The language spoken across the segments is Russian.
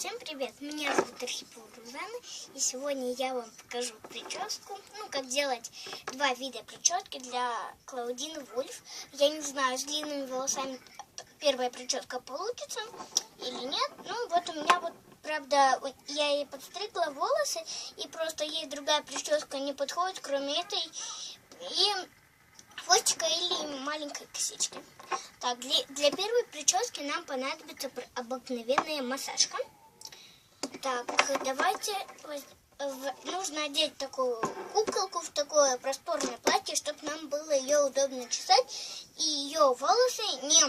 Всем привет! Меня зовут Архипова Рузана, и сегодня я вам покажу прическу, ну, как делать два вида прически для Клаудины Вульф. Я не знаю, с длинными волосами первая прическа получится или нет. Ну, вот у меня вот, правда, я ей подстригла волосы, и просто ей другая прическа не подходит, кроме этой, и хвостика или маленькой косички. Так, для, для первой прически нам понадобится обыкновенная массажка. Так, давайте нужно одеть такую куколку в такое просторное платье, чтобы нам было ее удобно чесать, и ее волосы не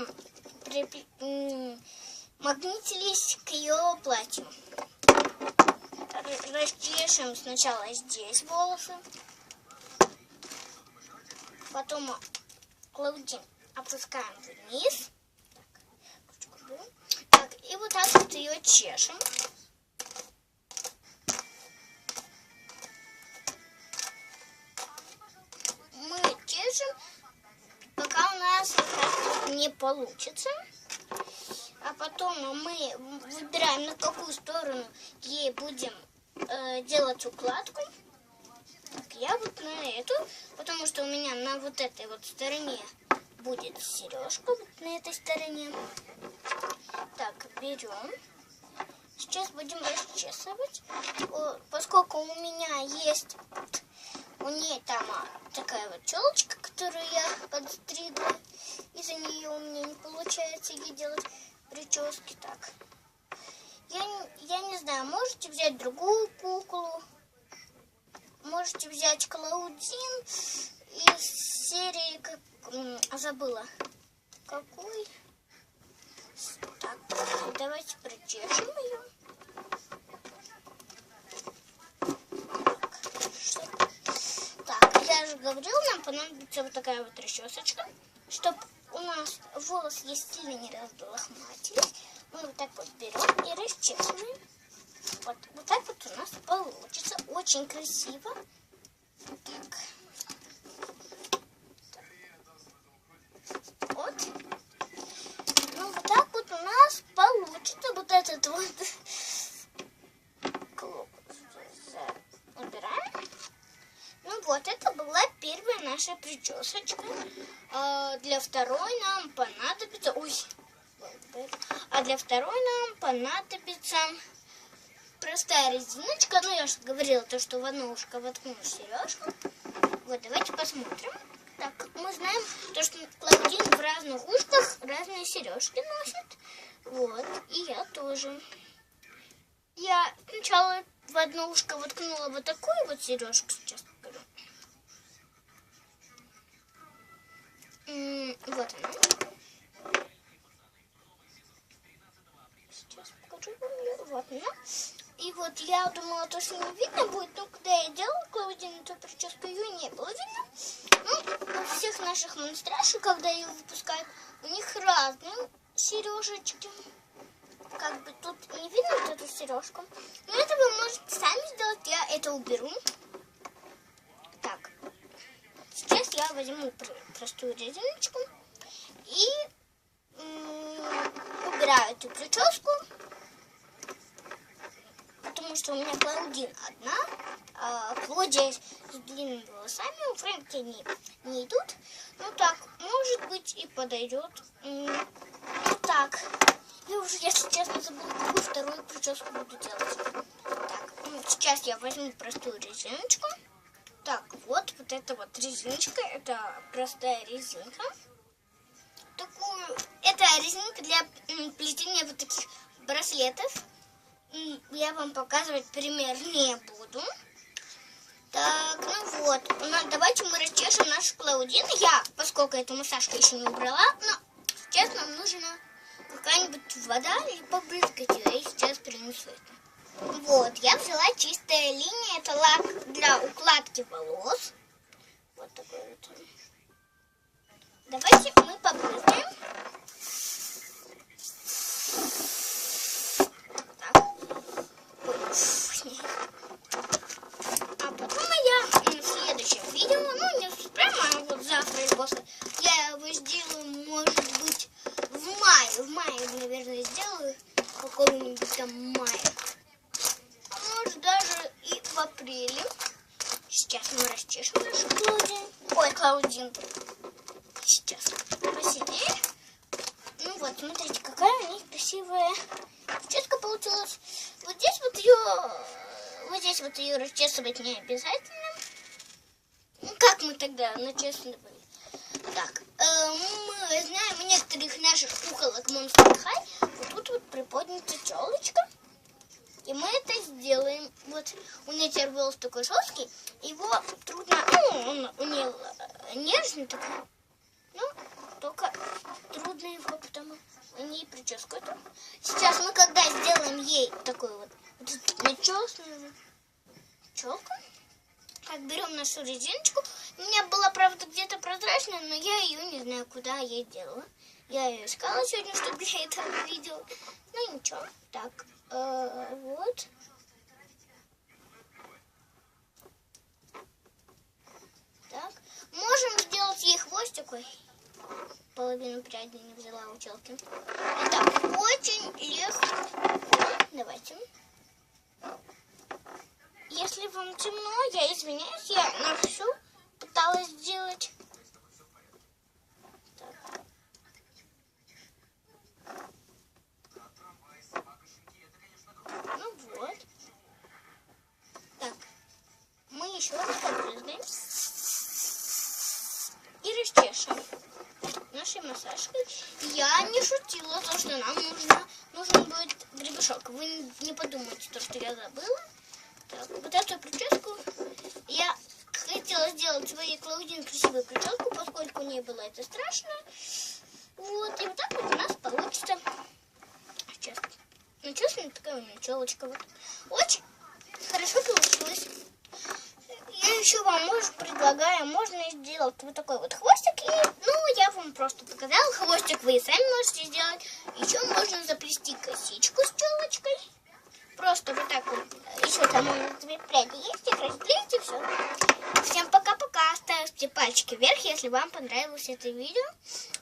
магнитились к ее платью. Расчешем сначала здесь волосы, потом Клаудин опускаем вниз. Так, и вот так вот ее чешем. Получится. А потом мы выбираем, на какую сторону ей будем э, делать укладку. Так, я вот на эту, потому что у меня на вот этой вот стороне будет сережка, вот на этой стороне. Так, берем. Сейчас будем расчесывать. Поскольку у меня есть у нее там такая вот челочка, которую я подстригла. Из-за нее у меня не получается ей делать прически так. Я, я не знаю, можете взять другую куклу. Можете взять Клаудин из серии, как, забыла, какой. Так, давайте причешем ее. говорил, нам понадобится вот такая вот расчесочка, чтобы нас волосы есть сильно не разлохматились. Мы вот так вот берем и расчесываем. Вот, вот так вот у нас получится. Очень красиво. Так. Вот. Ну, вот так вот у нас получится вот этот вот вот это была первая наша причесочка. А для второй нам понадобится... Ой, а для второй нам понадобится простая резиночка. Ну, я же говорила, то, что в одно ушко воткну сережку. Вот, давайте посмотрим. Так, мы знаем, то, что Клаудин в разных ушках разные сережки носит. Вот, и я тоже. Я сначала в одно ушко воткнула вот такую вот сережку сейчас. Вот. Сейчас покажу вам ее. Вот она. И вот я думала, то, что не видно будет, но когда я делала Клаудину эту прическу, ее не было видно. Ну, у всех наших монстряшек, когда ее выпускают, у них разные сережечки. Как бы тут не видно вот эту сережку. Но это вы можете сами сделать. Я это уберу. Я возьму простую резиночку и убираю эту прическу, потому что у меня Клаудин одна, а Клодия с длинными волосами, у Фрэнки они не идут. Ну так, может быть и подойдет. Ну так, я уже, если честно, забыла, какую вторую прическу буду делать. Так, ну, сейчас я возьму простую резиночку. Так, вот, вот эта вот резиночка, это простая резинка. Такую, это резинка для плетения вот таких браслетов. Я вам показывать пример не буду. Так, ну вот, давайте мы расчешем нашу Клаудину. Я, поскольку эту массажку еще не убрала, но сейчас нам нужна какая-нибудь вода или побрызгать ее. Я сейчас принесу это. Вот, я взяла чистая линия. Это лак для укладки волос. Вот такой вот. Давайте мы. Так. А потом я в следующем видео, ну не прямо вот завтра или после, я его сделаю, может быть, в мае. В мае, наверное, сделаю какого-нибудь каком-то мае. А может даже и в апреле. Сейчас мы расчешем нашу Клаудин. Клаудин. Сейчас посильнее. Ну вот, смотрите, какая у них красивая чешка получилась. Вот здесь вот ее, вот здесь вот ее расчесывать не обязательно. Ну, как мы тогда начесаны были? Так, э, мы знаем, некоторых наших куколок Monster High вот тут вот приподнята челочка. И мы это сделаем. Вот у нее теперь волос такой жесткий, его трудно, ну, он у нее нежный такой, ну, только трудно его потом у нее прическу эту. Сейчас мы когда сделаем ей такую вот, вот эту начесанную челку, так, берем нашу резиночку. У меня была, правда, где-то прозрачная, но я ее не знаю, куда я делала. Я ее искала сегодня, чтобы для этого видео. Ну, ничего. Так, э, вот. Так, можем сделать ей хвостик. Ой, половину пряди не взяла у челки. Так, очень легко. Давайте. Если вам темно, я извиняюсь, я на всю пыталась сделать. Так. Ну вот. Так. Мы еще раз побрызгаем. И расчешем нашей массажкой. Я не шутила, то, что нам нужно, нужен будет гребешок. Вы не подумайте, то, что я забыла. Так, вот эту прическу я хотела сделать своей Клаудине красивую прическу, поскольку не было это страшно. Вот, и вот так вот у нас получится. Сейчас. Ну, честно, такая у меня челочка вот. Очень хорошо получилось. Я еще вам, может, предлагаю, можно сделать вот такой вот хвостик. И, ну, я вам просто показала. Хвостик вы сами можете сделать. Еще можно заплести косичку с челочкой. Просто вот так вот. Еще там у нас две пряди есть. Их разделите, все. Всем пока-пока. Ставьте пальчики вверх, если вам понравилось это видео.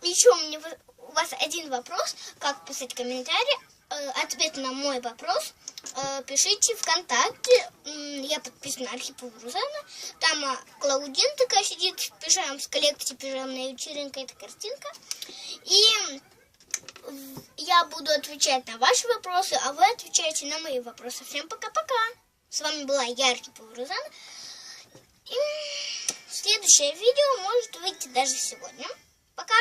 Еще у меня у вас один вопрос. Как писать комментарии? Э, ответ на мой вопрос э, пишите ВКонтакте. Я подписана Архипова Рузана. Там а, Клаудин такая сидит пижам, с коллекции пижамная вечеринка. Это картинка. И я буду отвечать на ваши вопросы, а вы отвечаете на мои вопросы. Всем пока-пока. С вами была я, Архипова Рузана. И следующее видео может выйти даже сегодня. Пока!